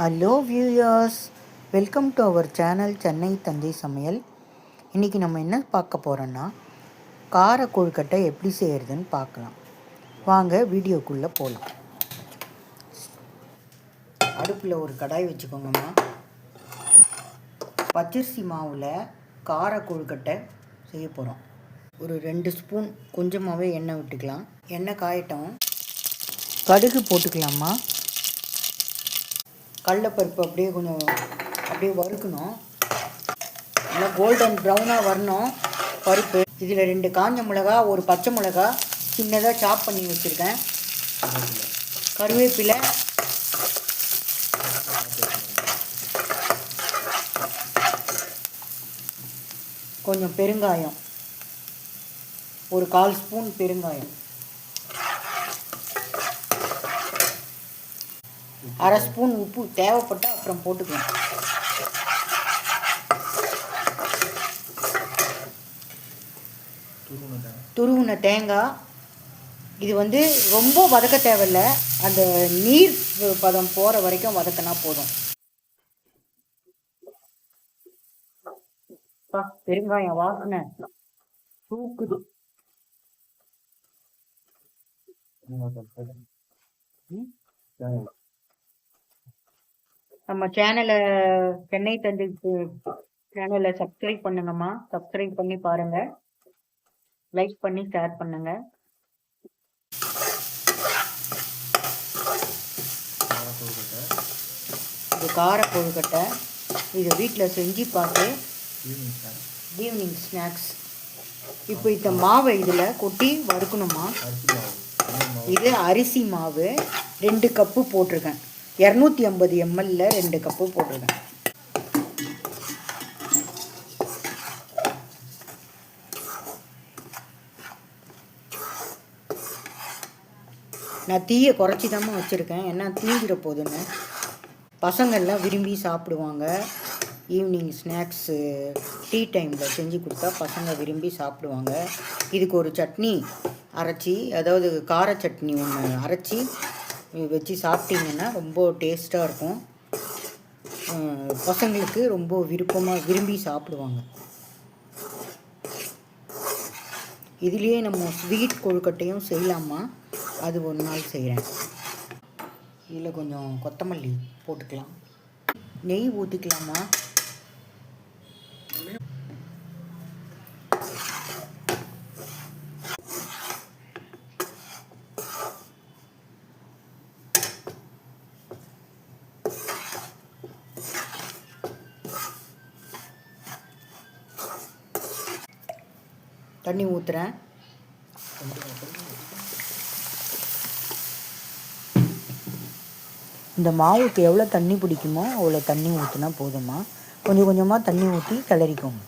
Hello viewers welcome to our channel Chennai தந்தை சமையல் இன்றைக்கி நம்ம என்ன பார்க்க போகிறோன்னா கார கொழுக்கட்டை எப்படி செய்கிறதுன்னு பார்க்கலாம். வாங்க வீடியோக்குள்ளே போகலாம் அடுப்பில் ஒரு கடாய் வச்சுக்கோங்கம்மா. பச்சரிசி மாவில் கார கொழுக்கட்டை செய்ய போகிறோம் ஒரு ரெண்டு ஸ்பூன் கொஞ்சமாகவே எண்ணெய் விட்டுக்கலாம். எண்ணெய் காயட்டும். கடுகு போட்டுக்கலாமா கடலப்பருப்பு அப்படியே கொஞ்சம் அப்படியே வறுக்கணும். நல்லா கோல்டன் ப்ரௌனாக வரணும் பருப்பு. இதில் ரெண்டு காஞ்ச மிளகா ஒரு பச்சை மிளகா சின்னதாக சாப் பண்ணி வச்சுருக்கேன். கருவேப்பிலை. கொஞ்சம் பெருங்காயம். ஒரு கால் ஸ்பூன் பெருங்காயம். அரை ஸ்பூன் உப்பு தேவைப்பட்டால் அப்புறம் போட்டுக்கலாம். துருவின தேங்காய். இது வந்து ரொம்ப வதக்க தேவையில்ல. அந்த நீர் பதம் போகிற வரைக்கும் வதக்கினா போதும். பெருங்காயம் வாசனை. தூக்குது. நம்ம சேனலை சென்னை தந்தை சேனலை சப்ஸ்கிரைப் பண்ணுங்கம்மா. சப்ஸ்கிரைப் பண்ணி பாருங்க. லைக் பண்ணி ஷேர் பண்ணுங்க. இது கார கொழுக்கட்டை இது வீட்டில் செஞ்சு பார்த்து ஈவினிங் ஸ்நாக்ஸ் இப்போ இந்த மாவை இதில் கொட்டி வறுக்கணுமா இது அரிசி மாவு. ரெண்டு கப்பு போட்டிருக்கேன். இரநூத்தி ஐம்பது எம்எல்ல ரெண்டு கப்பு போட்டுருக்கேன் நான் தீயை குறைச்சி தாம்மா வச்சுருக்கேன். ஏன்னா தீஞ்சிட போதுன்னு பசங்கள்லாம் விரும்பி சாப்பிடுவாங்க. ஈவினிங் ஸ்நாக்ஸு டீ டைமில் செஞ்சு கொடுத்தா பசங்க விரும்பி சாப்பிடுவாங்க. இதுக்கு ஒரு சட்னி அரைச்சி அதாவது கார சட்னி ஒன்று அரைச்சி வச்சு சாப்பிட்டிங்கன்னா ரொம்ப டேஸ்ட்டாக இருக்கும். பசங்களுக்கு ரொம்ப விருப்பமாக விரும்பி சாப்பிடுவாங்க. இதுலேயே நம்ம ஸ்வீட் கொழுக்கட்டையும் செய்யலாமா? அது ஒரு நாள் செய்கிறேன் இதில் கொஞ்சம் கொத்தமல்லி போட்டுக்கலாம். நெய் ஊற்றிக்கலாமா தண்ணி ஊற்றுறேன் இந்த மாவுக்கு எவ்வளோ தண்ணி பிடிக்குமோ அவ்வளோ தண்ணி ஊற்றுனா போதுமா கொஞ்சம் கொஞ்சமாக தண்ணி ஊற்றி கிளறிக்கோங்க.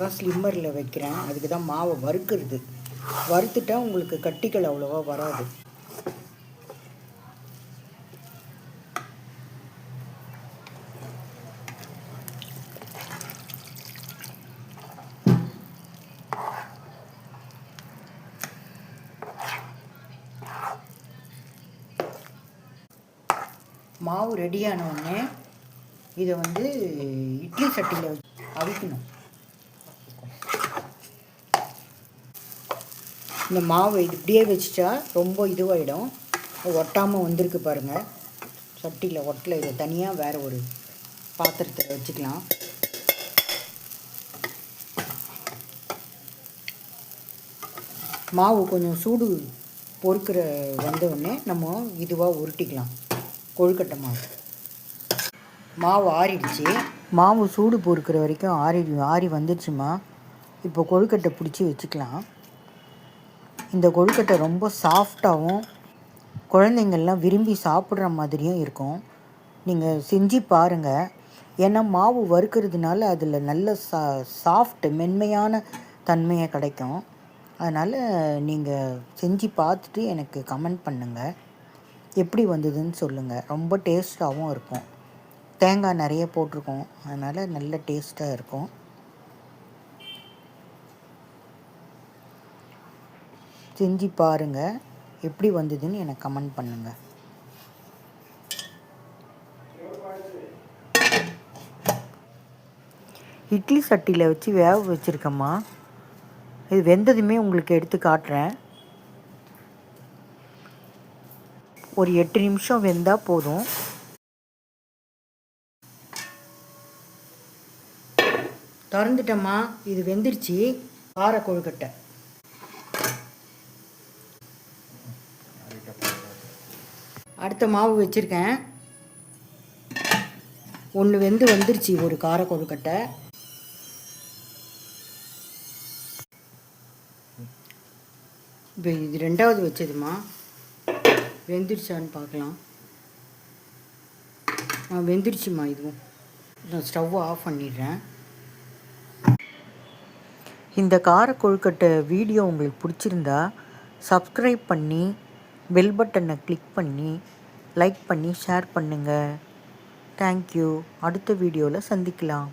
தான் ஸ்லிம்மரில் வைக்கிறேன். அதுக்கு தான் மாவை வறுக்கிறது. வறுத்துட்டா உங்களுக்கு கட்டிகள் அவ்வளோவா வராது. மாவு ரெடியான உடனே இதை வந்து இட்லி சட்டியில் அவிக்கணும். இந்த மாவு இது இப்படியே வச்சுட்டா ரொம்ப இதுவாகிடும் ஒட்டாமல் வந்திருக்கு பாருங்கள் சட்டியில் ஒட்டலை இதை தனியாக வேறு ஒரு பாத்திரத்தில் வச்சுக்கலாம். மாவு கொஞ்சம் சூடு பொறுக்கிற வந்தவுடனே நம்ம இதுவாக உருட்டிக்கலாம். கொழுக்கட்டை மாவு. மாவு ஆறிடுச்சு. மாவு சூடு பொறுக்கிற வரைக்கும் ஆறி ஆறி வந்துடுச்சுமா இப்போ கொழுக்கட்டை பிடிச்சி வச்சுக்கலாம். இந்த கொழுக்கட்டை ரொம்ப சாஃப்டாகவும் குழந்தைங்கள்லாம் விரும்பி சாப்பிட்ற மாதிரியும் இருக்கும். நீங்கள் செஞ்சு பாருங்கள் ஏன்னா மாவு வறுக்கிறதுனால அதில் நல்ல சா சாஃப்ட் மென்மையான தன்மையை கிடைக்கும். அதனால் நீங்கள் செஞ்சு பார்த்துட்டு எனக்கு கமெண்ட் பண்ணுங்கள் எப்படி வந்ததுன்னு சொல்லுங்கள் ரொம்ப டேஸ்ட்டாகவும் இருக்கும். தேங்காய் நிறைய போட்டிருக்கோம். அதனால் நல்ல டேஸ்ட்டாக இருக்கும். செஞ்சு பாருங்கள் எப்படி வந்ததுன்னு எனக்கு கமெண்ட் பண்ணுங்கள் இட்லி சட்டியில் வச்சு வேக வச்சுருக்கேம்மா. இது வெந்ததுமே உங்களுக்கு எடுத்து காட்டுறேன். ஒரு எட்டு நிமிஷம் வெந்தால் போதும். திறந்துட்டம்மா இது வெந்துருச்சு. கார கொழுக்கட்டை. அடுத்த மாவு வச்சுருக்கேன். ஒன்று வெந்து வந்துருச்சு ஒரு கார கொழுக்கட்டை. இப்போ இது ரெண்டாவது வச்சதுமா? வெந்துருச்சான்னு பார்க்கலாம். ஆ வெந்துருச்சுமா இதுவும் நான் ஸ்டவ்வை ஆஃப் பண்ணிடுறேன். இந்த கார கொழுக்கட்டை வீடியோ உங்களுக்கு பிடிச்சிருந்தா சப்ஸ்கிரைப் பண்ணி பெல் பட்டனை கிளிக் பண்ணி லைக் பண்ணி ஷேர் பண்ணுங்கள் தேங்க்யூ அடுத்த வீடியோவில் சந்திக்கலாம்.